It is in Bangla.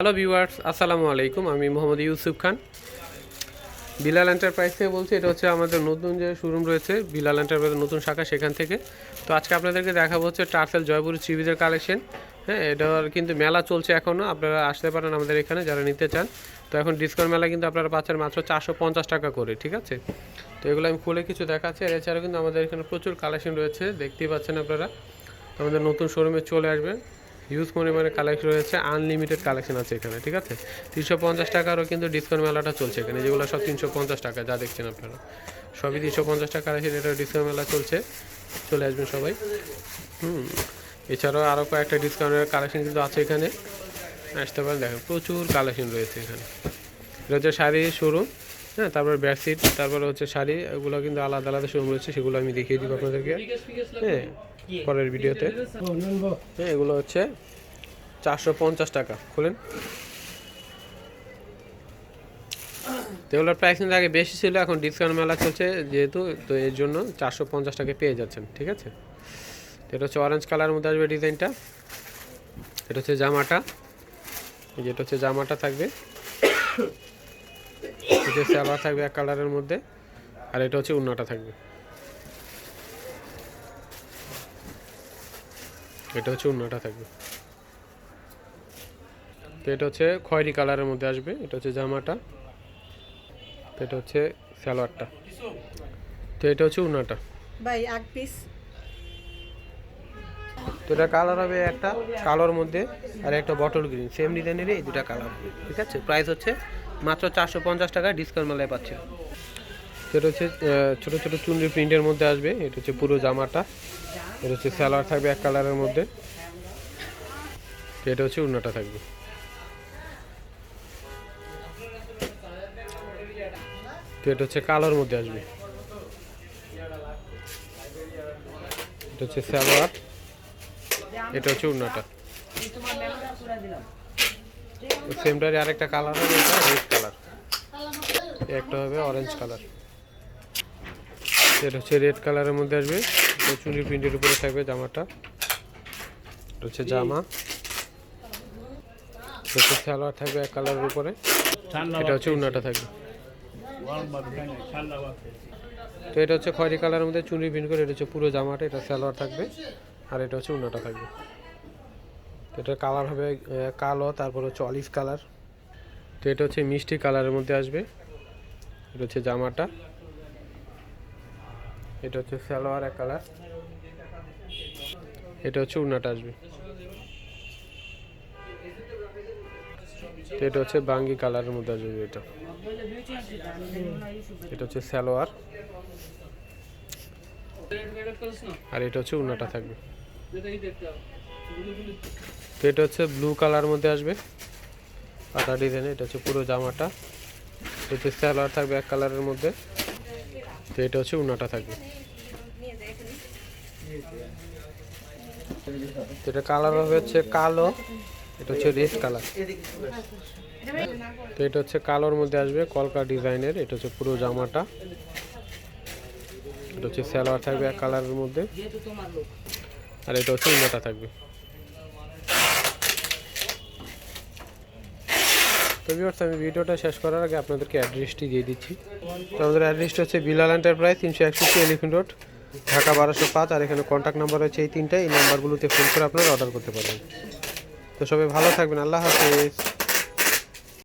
হ্যালো ভিউয়ার্স আসসালামু আলাইকুম। আমি মোহাম্মদ ইউসুফ খান। বিলাল এন্টারপ্রাইজ থেকে বলছি, এটা হচ্ছে আমাদের নতুন যে শোরুম রয়েছে, বিলাল এন্টারপ্রাইজের নতুন শাখা সেখান থেকে। তো আজকে আপনাদেরকে দেখাবো হচ্ছে টার্সেল জয়পুর চিবিজের কালেকশন হ্যাঁ এটার কিন্তু মেলা চলছে এখনও আপনারা আসতে পারেন আমাদের এখানে যারা নিতে চান। তো এখন ডিসকাউন্ট মেলা কিন্তু আপনারা পাচ্ছেন মাত্র চারশো পঞ্চাশ টাকা করে, ঠিক আছে? তো এগুলো আমি খুলে কিছু দেখাচ্ছি। আর এছাড়াও কিন্তু আমাদের এখানে প্রচুর কালেকশন রয়েছে, দেখতেই পাচ্ছেন আপনারা। আমাদের নতুন শোরুমে চলে আসবেন হিউজ পরিমাণে কালেকশন রয়েছে আনলিমিটেড কালেকশন আছে এখানে, ঠিক আছে? তিনশো পঞ্চাশ টাকারও কিন্তু ডিসকাউন্ট মেলাটা চলছে এখানে, যেগুলো সব তিনশো পঞ্চাশ টাকা, যা দেখছেন আপনারা। সবই তিনশো পঞ্চাশ টাকা কালেকশন এটা ডিসকাউন্ট মেলা চলছে। চলে আসবেন সবাই। হুম, এছাড়াও আরও কয়েকটা ডিসকাউন্টের কালেকশন কিন্তু আছে এখানে। আসতে পারেন, দেখেন, প্রচুর কালেকশন রয়েছে এখানে। এটা হচ্ছে শাড়ি শোরুম হ্যাঁ তারপর বেডশিট তারপরে হচ্ছে শাড়ি, এগুলো কিন্তু আলাদা আলাদা শোরুম রয়েছে, সেগুলো আমি দেখিয়ে দিব আপনাদেরকে। হ্যাঁ পরের ভিডিওতে। হ্যাঁ এগুলো হচ্ছে চারশো পঞ্চাশ টাকা, খুলেন। তো এগুলোর প্রাইস কিন্তু আগে বেশি ছিল, এখন ডিসকাউন্ট মেলা চলছে যেহেতু, তো এর জন্য চারশো পঞ্চাশ টাকা পেয়ে যাচ্ছেন, ঠিক আছে? তো এটা হচ্ছে অরেঞ্জ কালার মধ্যে আসবে ডিজাইনটা এটা হচ্ছে জামাটা। যেটা হচ্ছে জামাটা থাকবে। এটা সালোয়ার থাকবে এক কালারের মধ্যে। আর এটা হচ্ছে উন্নাটা থাকবে। এটা হচ্ছে উন্নাটা থাকবে। তো এটা হচ্ছে খয়েরি কালারের মধ্যে আসবে। এটা হচ্ছে জামাটা। তো এটা হচ্ছে সালোয়ারটা। তো এটা হচ্ছে উন্নাটা। ভাই এক পিস তো এটা কালার হবে একটা কালোর মধ্যে আর একটা বটল গ্রিন সেম ডিজাইনেরই এই দুটা কালার ঠিক আছে? প্রাইস হচ্ছে মাত্র চারশো পঞ্চাশ টাকা ডিসকাউন্ট মেলায় পাচ্ছে। এটা হচ্ছে ছোটো ছোটো চুনরি প্রিন্টের মধ্যে আসবে। এটা হচ্ছে পুরো জামাটা। এটা হচ্ছে স্যালোয়ার থাকবে এক কালারের মধ্যে। এটা হচ্ছে উন্নাটা থাকবে। এটা হচ্ছে কালোর মধ্যে আসবে। এটা হচ্ছে সালোয়ার এটা হচ্ছে উন্নাটা। সেমটারই আরেকটা কালার হবে এটা রেড কালার একটা হবে অরেঞ্জ কালার এটা হচ্ছে রেড কালারের মধ্যে আসবে চুনি প্রিন্টের উপরে থাকবে জামাটা। এটা হচ্ছে জামা। হচ্ছে সালোয়ার থাকবে এক কালারের উপরে। এটা হচ্ছে উন্নাটা থাকবে। তো এটা হচ্ছে খয়েরি কালারের মধ্যে চুনি প্রিন্ট করে এটা হচ্ছে পুরো জামাটা এটা সালোয়ার থাকবে। আর এটা হচ্ছে উন্নাটা থাকবে। এটা কালার হবে কালো, তারপর হচ্ছে অলিভ কালার তো এটা হচ্ছে মিষ্টি কালারের মধ্যে আসবে। এটা হচ্ছে জামাটা। এটা হচ্ছে সালোয়ার এক কালার এটা হচ্ছে উন্নাটা আসবে। তো এটা হচ্ছে বাঙ্গি কালারের মধ্যে আসবে এটা। এটা হচ্ছে সালোয়ার। আর এটা হচ্ছে উন্নাটা থাকবে। এটা হচ্ছে ব্লু কালার মধ্যে আসবে। পাতা ডিজাইনে এটা হচ্ছে পুরো জামাটা। হচ্ছে সালোয়ার থাকবে এক কালারের মধ্যে। তো এটা হচ্ছে উনাটা থাকবে। এটা কালার হবে হচ্ছে কালো, এটা হচ্ছে রেড কালার তো এটা হচ্ছে কালোর মধ্যে আসবে কলকা ডিজাইনের এটা হচ্ছে পুরো জামাটা। এটা হচ্ছে সালোয়ার থাকবে এক কালারের মধ্যে। আর এটা হচ্ছে উনাটা থাকবে। তো ভিউয়ার্স আমি ভিডিওটা শেষ করার আগে আপনাদেরকে অ্যাড্রেসটি দিয়ে দিচ্ছি। তো আমাদের অ্যাড্রেসটা হচ্ছে বিলাল এন্টারপ্রাইজ তিনশো একষট্টি এলিফেন্ট রোড ঢাকা বারোশো পাঁচ। আর এখানে কন্ট্যাক্ট নাম্বার হচ্ছে এই তিনটা এই নাম্বারগুলোতে ফোন করে আপনারা অর্ডার করতে পারবেন। তো সবাই ভালো থাকবেন। আল্লাহ হাফেজ।